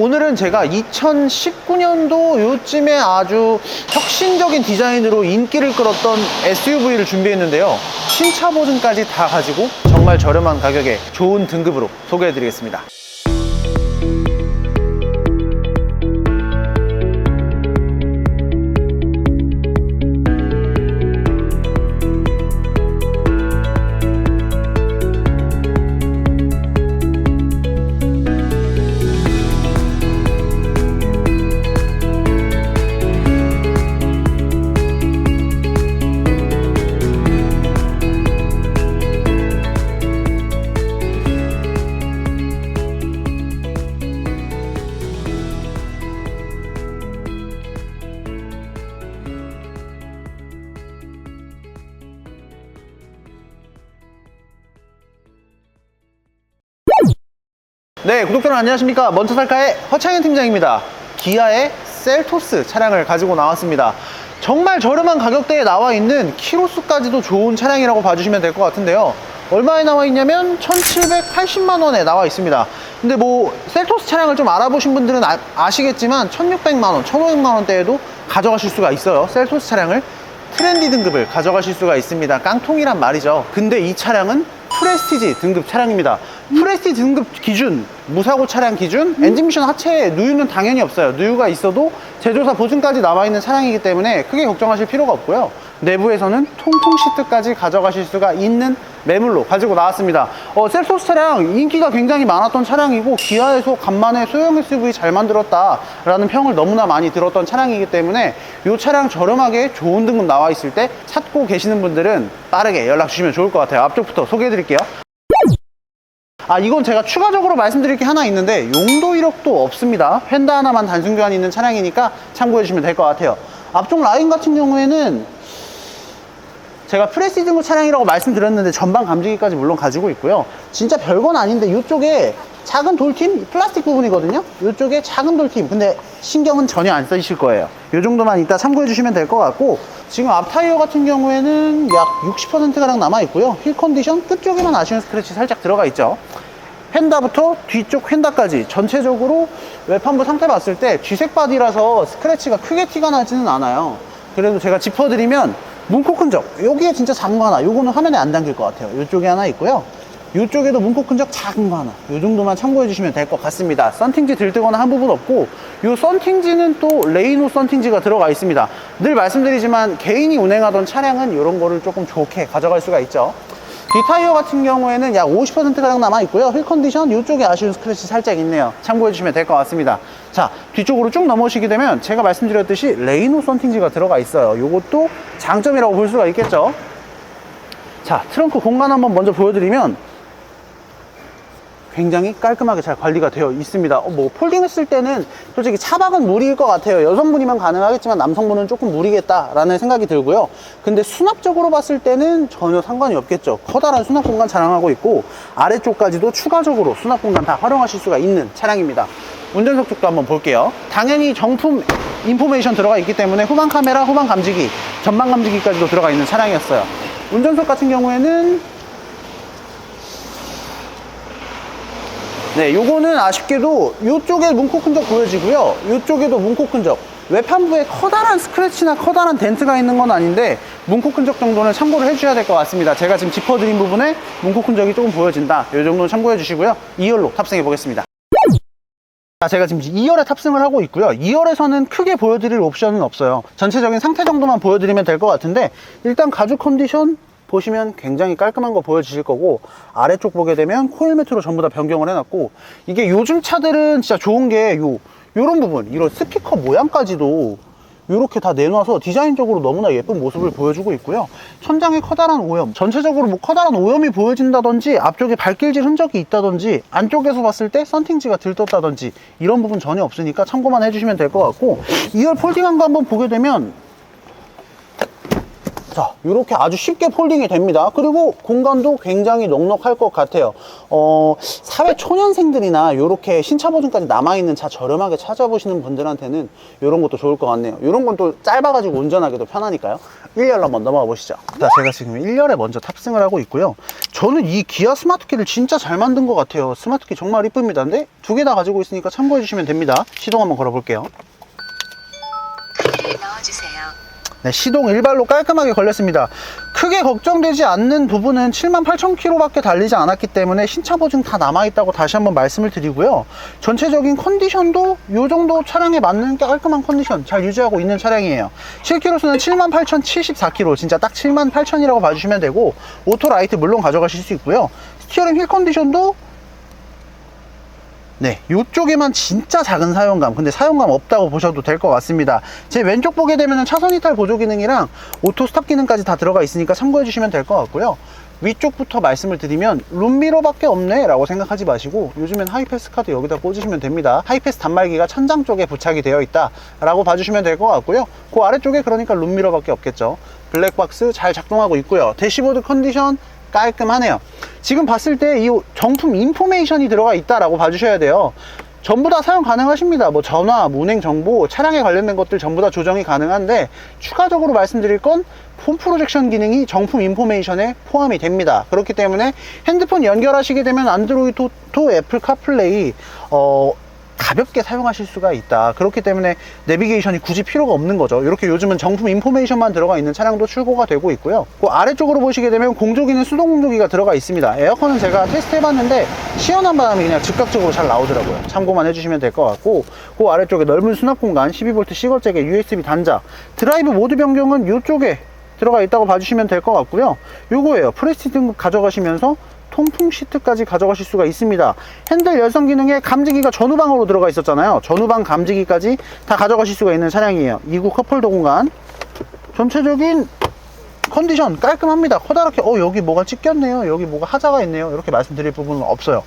오늘은 제가 2019년도 요쯤에 아주 혁신적인 디자인으로 인기를 끌었던 SUV를 준비했는데요. 신차 보증까지 다 가지고 정말 저렴한 가격에 좋은 등급으로 소개해드리겠습니다. 네, 구독자 여러분 안녕하십니까. 먼저 살카의 허창현 팀장입니다. 기아의 셀토스 차량을 가지고 나왔습니다. 정말 저렴한 가격대에 나와 있는 키로수까지도 좋은 차량이라고 봐주시면 될 것 같은데요. 얼마에 나와 있냐면 1780만 원에 나와 있습니다. 근데 뭐 셀토스 차량을 좀 알아보신 분들은 아, 시겠지만 1600만 원, 1500만 원대에도 가져가실 수가 있어요. 셀토스 차량을 트렌디 등급을 가져가실 수가 있습니다. 깡통이란 말이죠. 근데 이 차량은 프레스티지 등급 차량입니다. 프레스티지 등급 기준, 무사고 차량 기준, 엔진 미션 하체에 누유는 당연히 없어요. 누유가 있어도 제조사 보증까지 나와 있는 차량이기 때문에 크게 걱정하실 필요가 없고요. 내부에서는 통풍 시트까지 가져가실 수가 있는 매물로 가지고 나왔습니다. 어, 셀토스 차량 인기가 굉장히 많았던 차량이고 기아에서 간만에 소형 SUV 잘 만들었다라는 평을 너무나 많이 들었던 차량이기 때문에 이 차량 저렴하게 좋은 등급 나와 있을 때 찾고 계시는 분들은 빠르게 연락 주시면 좋을 것 같아요. 앞쪽부터 소개해 드릴게요. 아 이건 제가 추가적으로 말씀드릴 게 하나 있는데 용도 이력도 없습니다. 휀다 하나만 단순 교환이 있는 차량이니까 참고해 주시면 될 것 같아요. 앞쪽 라인 같은 경우에는 제가 프레시 등급 차량이라고 말씀드렸는데 전방 감지기까지 물론 가지고 있고요. 진짜 별건 아닌데 이쪽에 작은 돌팀 플라스틱 부분이거든요. 이쪽에 작은 돌팀. 근데 신경은 전혀 안 쓰실 거예요. 이 정도만 이따 참고해 주시면 될 것 같고 지금 앞 타이어 같은 경우에는 약 60%가량 남아 있고요. 힐 컨디션 끝쪽에만 아쉬운 스크래치 살짝 들어가 있죠. 휀다부터 뒤쪽 휀다까지 전체적으로 외판부 상태 봤을 때 쥐색 바디라서 스크래치가 크게 티가 나지는 않아요. 그래도 제가 짚어드리면 문콕 흔적 여기에 진짜 거 하나 요거는 화면에 안 담길 것 같아요. 이쪽에 하나 있고요 이쪽에도 문콕 흔적 작은 거 하나 이 정도만 참고해 주시면 될 것 같습니다 썬팅지 들뜨거나 한 부분 없고 이 썬팅지는 또 레이노 썬팅지가 들어가 있습니다 늘 말씀드리지만 개인이 운행하던 차량은 이런 거를 조금 좋게 가져갈 수가 있죠 뒷타이어 같은 경우에는 약 50%가량 남아 있고요. 휠 컨디션 이쪽에 아쉬운 스크래치 살짝 있네요. 참고해 주시면 될 것 같습니다. 자, 뒤쪽으로 쭉 넘어오시게 되면 제가 말씀드렸듯이 레이노 썬팅지가 들어가 있어요. 이것도 장점이라고 볼 수가 있겠죠. 자, 트렁크 공간 한번 먼저 보여드리면 굉장히 깔끔하게 잘 관리가 되어 있습니다. 어, 뭐 폴딩 했을 때는 솔직히 차박은 무리일 것 같아요. 여성분이면 가능하겠지만 남성분은 조금 무리겠다 라는 생각이 들고요. 근데 수납적으로 봤을 때는 전혀 상관이 없겠죠. 커다란 수납 공간 자랑하고 있고 아래쪽까지도 추가적으로 수납 공간 다 활용하실 수가 있는 차량입니다. 운전석 쪽도 한번 볼게요. 당연히 정품 인포메이션 들어가 있기 때문에 후방 카메라, 후방 감지기, 전방 감지기까지도 들어가 있는 차량이었어요. 운전석 같은 경우에는 네, 요거는 아쉽게도 요쪽에 문콕 흔적 보여지고요. 요쪽에도 문콕 흔적. 외판부에 커다란 스크래치나 커다란 덴트가 있는 건 아닌데 문콕 흔적 정도는 참고를 해주셔야 될 것 같습니다. 제가 지금 짚어드린 부분에 문콕 흔적이 조금 보여진다. 요 정도는 참고해 주시고요. 2열로 탑승해 보겠습니다. 자, 제가 지금 2열에 탑승을 하고 있고요. 2열에서는 크게 보여드릴 옵션은 없어요. 전체적인 상태 정도만 보여드리면 될 것 같은데 일단 가죽 컨디션 보시면 굉장히 깔끔한 거 보여주실 거고 아래쪽 보게 되면 코일 매트로 전부 다 변경을 해놨고 이게 요즘 차들은 진짜 좋은 게 요 요런 부분 이런 스피커 모양까지도 이렇게 다 내놔서 디자인적으로 너무나 예쁜 모습을 보여주고 있고요. 천장에 커다란 오염, 전체적으로 뭐 커다란 오염이 보여진다든지 앞쪽에 발길질 흔적이 있다든지 안쪽에서 봤을 때 썬팅지가 들떴다든지 이런 부분 전혀 없으니까 참고만 해주시면 될 것 같고 2열 폴딩한 거 한번 보게 되면 자, 이렇게 아주 쉽게 폴딩이 됩니다. 그리고 공간도 굉장히 넉넉할 것 같아요. 어, 사회 초년생들이나 이렇게 신차 보증까지 남아있는 차 저렴하게 찾아보시는 분들한테는 이런 것도 좋을 것 같네요. 이런 건 또 짧아가지고 운전하기도 편하니까요. 1열로 한번 넘어가 보시죠. 자, 제가 지금 1열에 먼저 탑승을 하고 있고요. 저는 이 기아 스마트키를 진짜 잘 만든 것 같아요. 스마트키 정말 이쁩니다. 근데 두 개 다 가지고 있으니까 참고해 주시면 됩니다. 시동 한번 걸어 볼게요. 넣어주세요. 네, 시동 일발로 깔끔하게 걸렸습니다. 크게 걱정되지 않는 부분은 78,000km밖에 달리지 않았기 때문에 신차 보증 다 남아있다고 다시 한번 말씀을 드리고요. 전체적인 컨디션도 이 정도 차량에 맞는 깔끔한 컨디션 잘 유지하고 있는 차량이에요. 7km수는 78,074km, 진짜 딱 78,000이라고 봐주시면 되고, 오토 라이트 물론 가져가실 수 있고요. 스티어링 휠 컨디션도 네, 이쪽에만 진짜 작은 사용감, 근데 사용감 없다고 보셔도 될 것 같습니다. 제 왼쪽 보게 되면 차선 이탈 보조 기능이랑 오토 스탑 기능까지 다 들어가 있으니까 참고해 주시면 될 것 같고요. 위쪽부터 말씀을 드리면 룸미러밖에 없네 라고 생각하지 마시고 요즘엔 하이패스 카드 여기다 꽂으시면 됩니다 하이패스 단말기가 천장 쪽에 부착이 되어 있다 라고 봐주시면 될 것 같고요 그 아래쪽에 그러니까 룸미러밖에 없겠죠 블랙박스 잘 작동하고 있고요 대시보드 컨디션 깔끔하네요. 지금 봤을 때 이 정품 인포메이션이 들어가 있다라고 봐주셔야 돼요. 전부 다 사용 가능하십니다. 뭐 전화, 운행 정보, 차량에 관련된 것들 전부 다 조정이 가능한데 추가적으로 말씀드릴 건폰 프로젝션 기능이 정품 인포메이션에 포함이 됩니다. 그렇기 때문에 핸드폰 연결하시게 되면 안드로이드 오토, 애플 카플레이 어, 가볍게 사용하실 수가 있다. 그렇기 때문에 내비게이션이 굳이 필요가 없는 거죠. 이렇게 요즘은 정품 인포메이션만 들어가 있는 차량도 출고가 되고 있고요. 그 아래쪽으로 보시게 되면 공조기는 수동 공조기가 들어가 있습니다. 에어컨은 제가 테스트 해봤는데 시원한 바람이 그냥 즉각적으로 잘 나오더라고요. 참고만 해주시면 될 것 같고 그 아래쪽에 넓은 수납 공간 12V 시거잭에 USB 단자 드라이브 모드 변경은 이쪽에 들어가 있다고 봐주시면 될 것 같고요. 요거예요. 프레스티 등급 가져가시면서 통풍 시트까지 가져가실 수가 있습니다. 핸들 열선 기능에 감지기가 전후방으로 들어가 있었잖아요. 전후방 감지기까지 다 가져가실 수가 있는 차량이에요. 2구 컵홀더 공간. 전체적인 컨디션 깔끔합니다. 커다랗게 어 여기 뭐가 찢겼네요. 여기 뭐가 하자가 있네요. 이렇게 말씀드릴 부분은 없어요.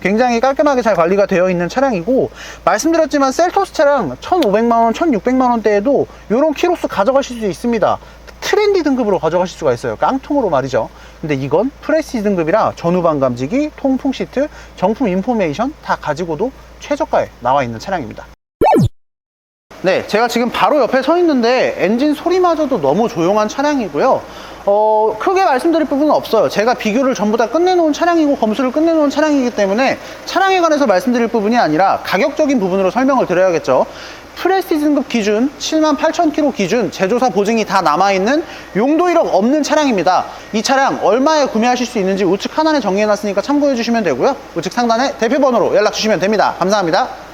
굉장히 깔끔하게 잘 관리가 되어 있는 차량이고 말씀드렸지만 셀토스 차량 1,500만 원, 1,600만 원대에도 이런 키로수 가져가실 수 있습니다. 트렌디 등급으로 가져가실 수가 있어요. 깡통으로 말이죠. 근데 이건 프레시 등급이라 전후방 감지기, 통풍 시트, 정품 인포메이션 다 가지고도 최저가에 나와 있는 차량입니다. 네, 제가 지금 바로 옆에 서 있는데 엔진 소리마저도 너무 조용한 차량이고요. 어, 크게 말씀드릴 부분은 없어요. 제가 비교를 전부 다 끝내놓은 차량이고 검수를 끝내놓은 차량이기 때문에 차량에 관해서 말씀드릴 부분이 아니라 가격적인 부분으로 설명을 드려야겠죠. 프레스티지 등급 기준 78,000km 기준 제조사 보증이 다 남아있는 용도 이력 없는 차량입니다. 이 차량 얼마에 구매하실 수 있는지 우측 하단에 정리해놨으니까 참고해 주시면 되고요. 우측 상단에 대표번호로 연락 주시면 됩니다. 감사합니다.